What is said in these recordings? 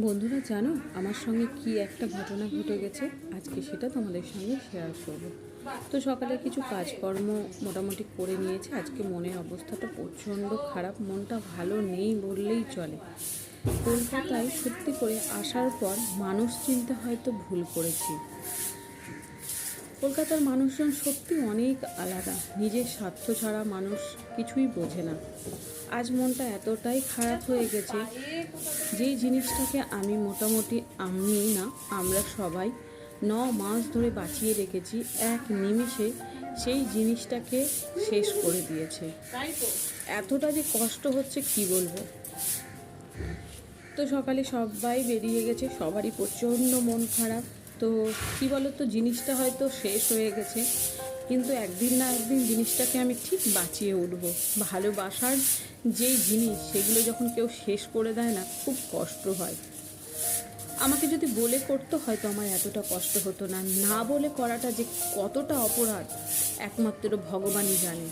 বন্ধুরা, জানো, আমার সঙ্গে কি একটা ঘটনা ঘটে গেছে? আজকে সেটা তোমাদের সঙ্গে শেয়ার করব। তো সকালে কিছু কাজকর্ম মোটামুটি করে নিয়েছে। আজকে মনের অবস্থাটা প্রচণ্ড খারাপ, মনটা ভালো নেই বললেই চলে। কলকাতায় সত্যি করে আসার পর মানুষ চিনতে হয়তো ভুল করেছি। কলকাতার মানুষজন সত্যি অনেক আলাদা। নিজের স্বার্থ ছাড়া মানুষ কিছুই বোঝে না। আজ মনটা এতটাই খারাপ হয়ে গেছে যেই জিনিসটাকে আমি মোটামুটি আমি না, আমরা সবাই ন মাস ধরে বাঁচিয়ে রেখেছি, এক নিমিষে সেই জিনিসটাকে শেষ করে দিয়েছে। এতটা যে কষ্ট হচ্ছে কি বলব? তো সকালে সবাই বেরিয়ে গেছে, সবারই প্রচণ্ড মন খারাপ। তো কী বলো তো জিনিসটা হয়তো শেষ হয়ে গেছে, কিন্তু একদিন না একদিন জিনিসটাকে আমি ঠিক বাঁচিয়ে উঠব। ভালোবাসার যেই জিনিস, সেগুলো যখন কেউ শেষ করে দেয় না, খুব কষ্ট হয়। আমাকে যদি বলে করতো হয়তো আমার এতটা কষ্ট হতো না। না বলে করাটা যে কতটা অপরাধ, একমাত্র ভগবানই জানে।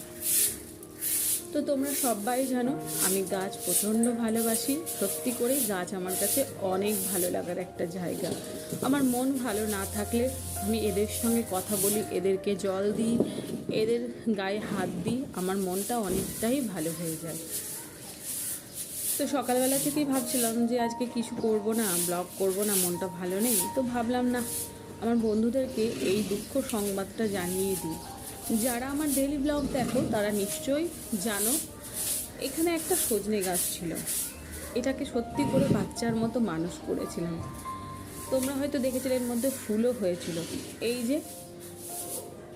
তো তোমরা সবাই জানো, আমি গাছ প্রচণ্ড ভালোবাসি। সত্যি করে গাছ আমার কাছে অনেক ভালো লাগার একটা জায়গা। আমার মন ভালো না থাকলে আমি এদের সঙ্গে কথা বলি, এদেরকে জল দিই, এদের গায়ে হাত দিই, আমার মনটা অনেকটাই ভালো হয়ে যায়। তো সকালবেলা থেকেই ভাবছিলাম যে আজকে কিছু করব না, ব্লগ করব না, মনটা ভালো নেই। তো ভাবলাম না, আমার বন্ধুদেরকে এই দুঃখ সংবাদটা জানিয়ে দিই। যারা আমার ডেলি ব্লগ দেখো, তারা নিশ্চয়ই জানো, এখানে একটা সজনে গাছ ছিল। এটাকে সত্যি করে বাচ্চার মতো মানুষ করেছিলাম। তোমরা হয়তো দেখেছিলে এর মধ্যে ফুলও হয়েছিল। এই যে,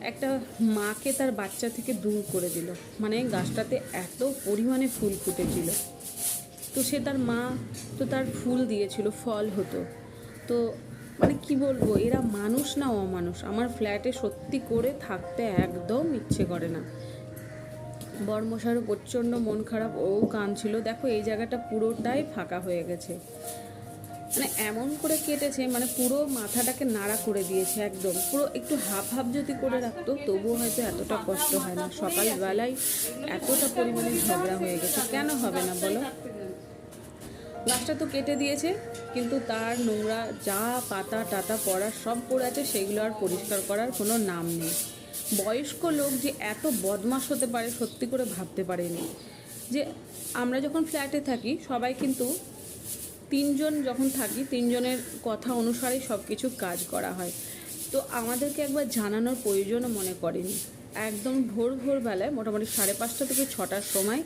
একটা মাকে তার বাচ্চা থেকে দূর করে দিল। মানে গাছটাতে এত পরিমাণে ফুল ফুটেছিল। তো সে তার মা তো তার ফুল দিয়েছিল, ফল হতো। তো মানে কি বলব, এরা মানুষ না অমানুষ। আমার ফ্ল্যাটে সত্যি করে থাকতে একদম ইচ্ছে করে না। বর্মশারও প্রচণ্ড মন খারাপ, ও কাঁদছিল। দেখো, এই জায়গাটা পুরোটাই ফাঁকা হয়ে গেছে। মানে এমন করে কেটেছে মানে পুরো মাথাটাকে নাড়া করে দিয়েছে একদম। পুরো একটু হাফ হাফ যদি করে রাখতো, তবুও হয়তো এতটা কষ্ট হয় না। সকালবেলায় এতটা পরিমাণে ঝগড়া হয়ে গেছে। কেন হবে না বলো? গাছটা তো কেটে দিয়েছে, কিন্তু তার নোংরা যা পাতা টাতা পড়ার সব পড়ে আছে, সেগুলো আর পরিষ্কার করার কোনো নাম নেই। বয়স্ক লোক যে এত বদমাস হতে পারে, সত্যি করে ভাবতে পারেনি। যে আমরা যখন ফ্ল্যাটে থাকি, সবাই কিন্তু তিনজন যখন থাকি, তিনজনের কথা অনুসারেই সব কিছু কাজ করা হয়। তো আমাদেরকে একবার জানানোর প্রয়োজনও মনে করেনি। একদম ভোর ভোরবেলায় মোটামুটি সাড়ে পাঁচটা থেকে ছটার সময়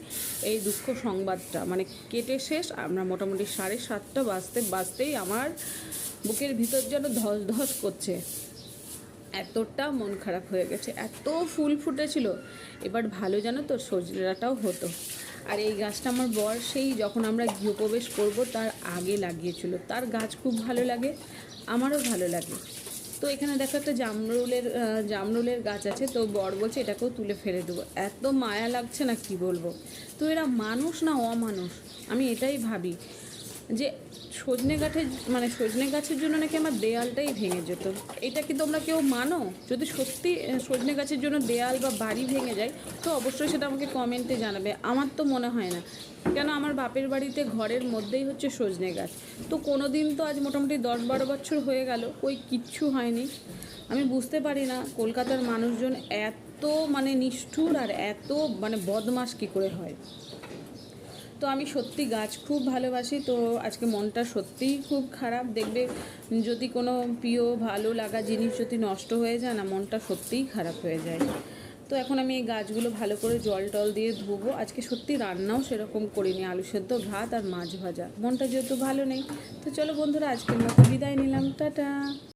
এই দুঃখ সংবাদটা মানে কেটে শেষ, আমরা মোটামুটি সাড়ে সাতটা বাজতে, বাজতেই আমার বুকের ভিতর যেন ধস ধস করছে। এতটা মন খারাপ হয়ে গেছে, এত ফুল ফুটেছিল। এবার ভালো জানো তো সজনাটাও হতো। আর এই গাছটা আমার বর সেই যখন আমরা গৃহপ্রবেশ করব, তার আগে লাগিয়েছিল। তার গাছ খুব ভালো লাগে, আমারও ভালো লাগে। তো এখানে দেখো একটা জামরুলের জামরুলের গাছ আছে, তো বর বলছে এটাকেও তুলে ফেলে দেবো। এত মায়া লাগছে না কি বলব? তো এরা মানুষ না অমানুষ? আমি এটাই ভাবি। যে সজনে গাছের মানে সজনে গাছের জন্য নাকি আমার দেয়ালটাই ভেঙে যেত। এটা কি তোমরা কেউ মানো? যদি সত্যি সজনে গাছের জন্য দেয়াল বা বাড়ি ভেঙে যায়, তো অবশ্যই সেটা আমাকে কমেন্টে জানাবে। আমার তো মনে হয় না। কেন আমার বাপের বাড়িতে ঘরের মধ্যেই হচ্ছে সজনে গাছ। তো কোনো দিন তো আজ মোটামুটি দশ বারো বছর হয়ে গেল ওই কিচ্ছু হয়নি। আমি বুঝতে পারি না কলকাতার মানুষজন এত মানে নিষ্ঠুর আর এত মানে বদমাস কী করে হয়। তো আমি সত্যি গাছ খুব ভালোবাসি, তো আজকে মনটা সত্যিই খুব খারাপ। দেখবে যদি কোনো প্রিয়, ভালো লাগা জিনিস যদি নষ্ট হয়ে যায় না, মনটা সত্যিই খারাপ হয়ে যায়। তো এখন আমি এই গাছগুলো ভালো করে জল টল দিয়ে ধুবো। আজকে সত্যি রান্নাও সেরকম করিনি, আলু সেদ্ধ, ভাত আর মাছ ভাজা। মনটা যেহেতু ভালো নেই, তো চলো বন্ধুরা আজকের মতো বিদায় নিলাম, টাটা।